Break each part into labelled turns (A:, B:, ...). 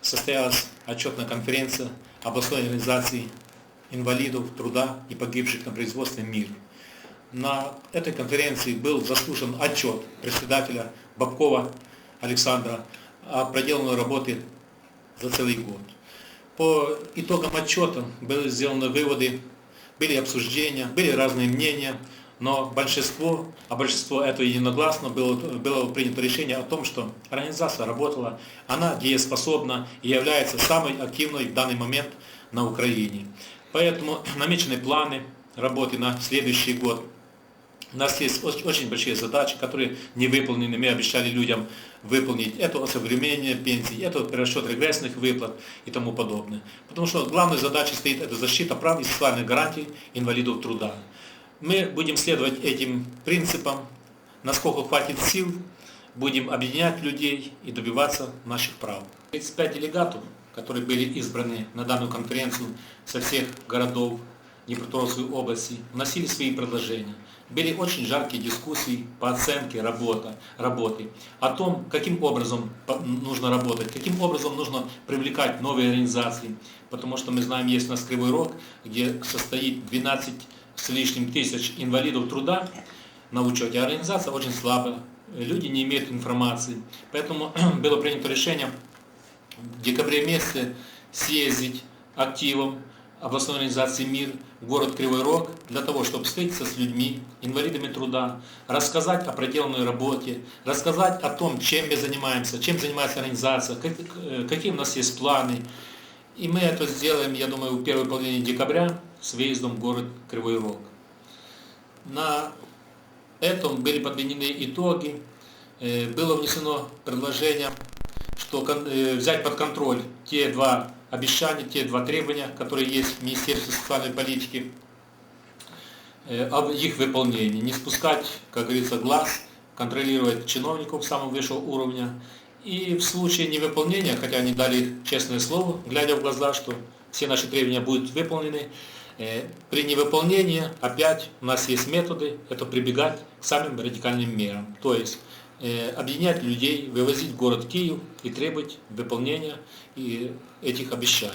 A: состоялась отчетная конференция областной организации инвалидов труда и погибших на производстве «Мир». На этой конференции был заслушан отчет председателя Бабкова Александра о проделанной работе за целый год. По итогам отчета были сделаны выводы, были обсуждения, были разные мнения, но большинство, а большинство это единогласно, было, было принято решение о том, что организация работала, она дееспособна и является самой активной в данный момент на Украине. Поэтому намечены планы работы на следующий год. У нас есть очень большие задачи, которые не выполнены. Мы обещали людям выполнить. Это осовременение пенсий, это перерасчет регрессных выплат и тому подобное. Потому что главной задачей стоит это защита прав и социальных гарантий инвалидов труда. Мы будем следовать этим принципам, насколько хватит сил, будем объединять людей и добиваться наших прав. 35 делегатов, которые были избраны на данную конференцию со всех городов Днепропетровской области, вносили свои предложения. Были очень жаркие дискуссии по оценке работа, работы, о том, каким образом нужно работать, каким образом нужно привлекать новые организации. Потому что мы знаем, есть у нас Кривой Рог, где состоит 12 с лишним тысяч инвалидов труда на учете, организация очень слабая, люди не имеют информации. Поэтому было принято решение в декабре месяце съездить активом областной организации «Мир» в город Кривой Рог для того, чтобы встретиться с людьми, инвалидами труда, рассказать о проделанной работе, рассказать о том, чем мы занимаемся, чем занимается организация, э, какие у нас есть планы. И мы это сделаем, я думаю, в первой половине декабря с выездом в город Кривой Рог. На этом были подведены итоги. Э, было внесено предложение, что э, взять под контроль те два обещания, те два требования, которые есть в Министерстве социальной политики, э, об их выполнении. Не спускать, как говорится, глаз, контролировать чиновников самого высшего уровня. И в случае невыполнения, хотя они дали честное слово, глядя в глаза, что все наши требования будут выполнены, Э, при невыполнении опять у нас есть методы, это прибегать к самым радикальным мерам. То есть э, объединять людей, вывозить город Киев и требовать выполнения этих обещаний.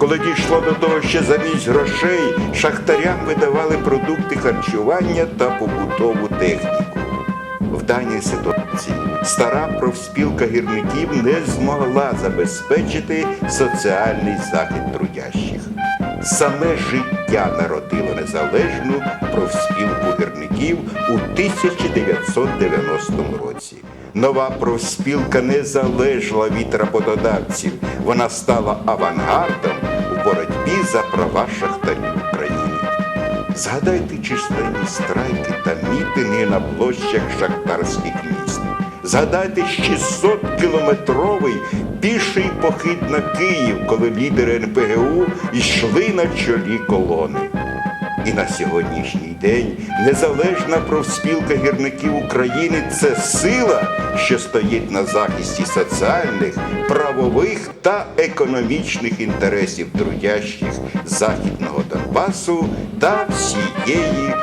B: Коли дійшло до того, що замість грошей шахтарям видавали продукти харчування та побутову техніку. В даній ситуації стара профспілка гірників не змогла забезпечити соціальний захист трудящих. Саме життя народило незалежну профспілку гірників у 1990 році. Нова профспілка не залежала від роботодавців, вона стала авангардом боротьбі за права шахтарів України. Згадайте численні страйки та мітинги на площах шахтарських міст. Згадайте 600-кілометровий піший похід на Київ, коли лідери НПГУ йшли на чолі колони. І на сьогоднішній день незалежна профспілка гірників України це сила, що стоїть на захисті соціальних, правових та економічних інтересів трудящих Західного Донбасу та всієї